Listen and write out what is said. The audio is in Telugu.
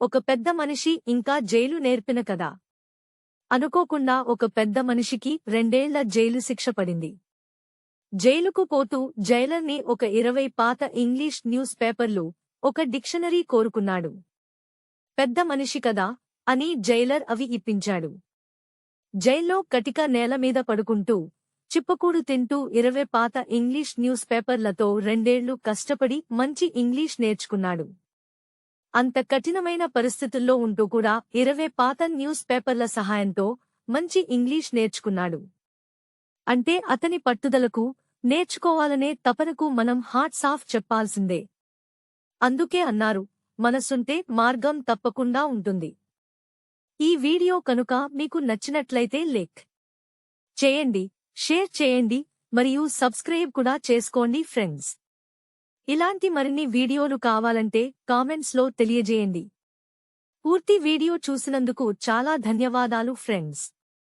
ఒక పెద్ద మనిషి ఇంకా జైలు నేర్పిన కదా అనుకోకుండా ఒక పెద్ద మనిషికి రెండేళ్ళ జైలు శిక్ష పడింది. జైలుకు పోతూ జైలర్ని ఒక ఇరవై పాత ఇంగ్లీష్ న్యూస్ పేపర్లు ఒక డిక్షనరీ కోరుకున్నాడు. పెద్ద మనిషి కదా అని జైలర్ అవి ఇప్పించాడు. జైల్లో కటిక నేల మీద పడుకుంటూ చిప్పకూడు తింటూ ఇరవై పాత ఇంగ్లీష్ న్యూస్ పేపర్లతో రెండేళ్ళు కష్టపడి మంచి ఇంగ్లీష్ నేర్చుకున్నాడు. అంత కఠినమైన పరిస్థితుల్లో ఉంటూ కూడా ఇరవై పాత న్యూస్ పేపర్ల సహాయంతో మంచి ఇంగ్లీష్ నేర్చుకున్నాడు. అంటే అతని పట్టుదలకు నేర్చుకోవాలనే తపనకు మనం హాట్స్ ఆఫ్ చెప్పాల్సిందే. అందుకే అన్నారు మనసుంటే మార్గం తప్పకుండా ఉంటుంది. ఈ వీడియో కనుక మీకు నచ్చినట్లయితే లైక్ చేయండి షేర్ చేయండి మరియు సబ్స్క్రైబ్ కూడా చేసుకోండి ఫ్రెండ్స్. ఇలాంటి మరిన్ని వీడియోలు కావాలంటే కామెంట్స్లో తెలియజేయండి. పూర్తి వీడియో చూసినందుకు చాలా ధన్యవాదాలు ఫ్రెండ్స్.